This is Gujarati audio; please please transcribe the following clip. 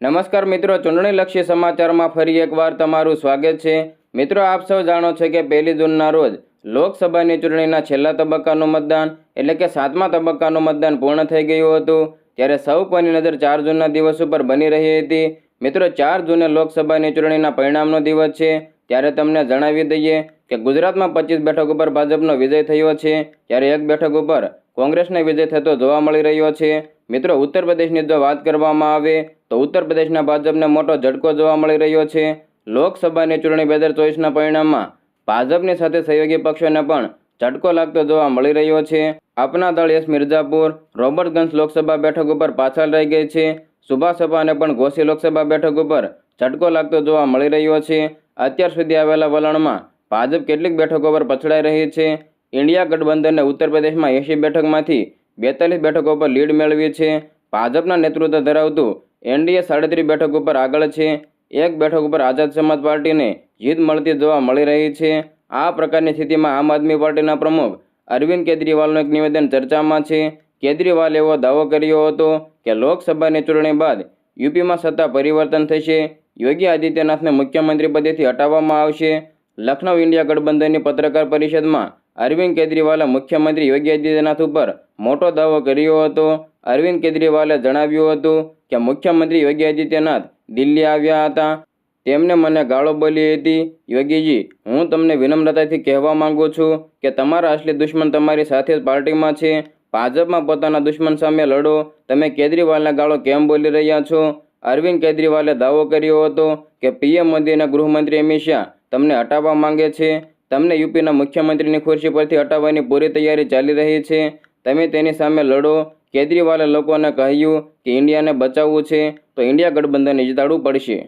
નમસ્કાર મિત્રો ચૂંટણીલક્ષી સમાચારમાં ફરી એકવાર તમારું સ્વાગત છે. મિત્રો, આપ સૌ જાણો છો કે પહેલી જૂનના રોજ લોકસભાની ચૂંટણીના છેલ્લા તબક્કાનું મતદાન, એટલે કે સાતમા તબક્કાનું મતદાન પૂર્ણ થઈ ગયું હતું. ત્યારે સૌ કોઈની નજર ચાર જૂનના દિવસ ઉપર બની રહી હતી. મિત્રો, ચાર જૂને લોકસભાની ચૂંટણીના પરિણામનો દિવસ છે. ત્યારે તમને જણાવી દઈએ કે ગુજરાતમાં પચીસ બેઠક ઉપર ભાજપનો વિજય થયો છે. ત્યારે એક બેઠક ઉપર કોંગ્રેસનો વિજય થતો જોવા મળી રહ્યો છે. મિત્રો, ઉત્તર પ્રદેશની જો વાત કરવામાં આવે તો ઉત્તર પ્રદેશના ભાજપને મોટો ઝટકો જોવા મળી રહ્યો છે. લોકસભાની ચૂંટણી બે હજાર ચોવીસના પરિણામમાં ભાજપની સાથે સહયોગી પક્ષોને પણ ઝટકો લાગતો જોવા મળી રહ્યો છે. આપના દળ યશ મિર્ઝાપુર, રોબર્ટગંજ લોકસભા બેઠક ઉપર પાછળ રહી ગઈ છે. સુભાષપાને પણ ઘોસી લોકસભા બેઠક ઉપર ઝટકો લાગતો જોવા મળી રહ્યો છે. અત્યાર સુધી આવેલા વલણમાં ભાજપ કેટલીક બેઠકો પર પછડાઈ રહી છે. ઇન્ડિયા ગઠબંધનને ઉત્તર પ્રદેશમાં એંશી બેઠકમાંથી બેતાલીસ બેઠકો પર લીડ મેળવી છે. ભાજપના નેતૃત્વ ધરાવતું એનડીએ સાડત્રીસ બેઠક ઉપર આગળ છે. એક બેઠક ઉપર આઝાદ સમાજ પાર્ટીને જીત મળતી જોવા મળી રહી છે. આ પ્રકારની સ્થિતિમાં આમ આદમી પાર્ટીના પ્રમુખ અરવિંદ કેજરીવાલનું એક નિવેદન ચર્ચામાં છે. કેજરીવાલે એવો દાવો કર્યો હતો કે લોકસભાની ચૂંટણી બાદ યુપીમાં સત્તા પરિવર્તન થશે. યોગી આદિત્યનાથને મુખ્યમંત્રી પદેથી હટાવવામાં આવશે. લખનૌ ઇન્ડિયા ગઠબંધનની પત્રકાર પરિષદમાં અરવિંદ કેજરીવાલે મુખ્યમંત્રી યોગી આદિત્યનાથ ઉપર મોટો દાવો કર્યો હતો. અરવિંદ કેજરીવાલે જણાવ્યું હતું કે મુખ્યમંત્રી યોગી આદિત્યનાથ દિલ્હી આવ્યા હતા. તેમને મને ગાળો બોલી હતી. યોગીજી, હું તમને વિનમ્રતાથી કહેવા માંગુ છું કે તમારા અસલી દુશ્મન તમારી સાથે જ પાર્ટીમાં છે. ભાજપમાં પોતાના દુશ્મન સામે લડો. તમે કેજરીવાલને ગાળો કેમ બોલી રહ્યા છો? અરવિંદ કેજરીવાલે દાવો કર્યો હતો કે પીએમ મોદી અને ગૃહમંત્રી અમિત શાહ તમને હટાવવા માંગે છે. તમને યુપીના મુખ્યમંત્રીની ખુરશી પરથી હટાવવાની પૂરી તૈયારી ચાલી રહી છે. તમે તેની સામે લડો. કેજરીવાલે લોકોને કહ્યું કે ઇન્ડિયાને બચાવવું છે તો ઇન્ડિયા ગઠબંધનને જીતાડવું પડશે.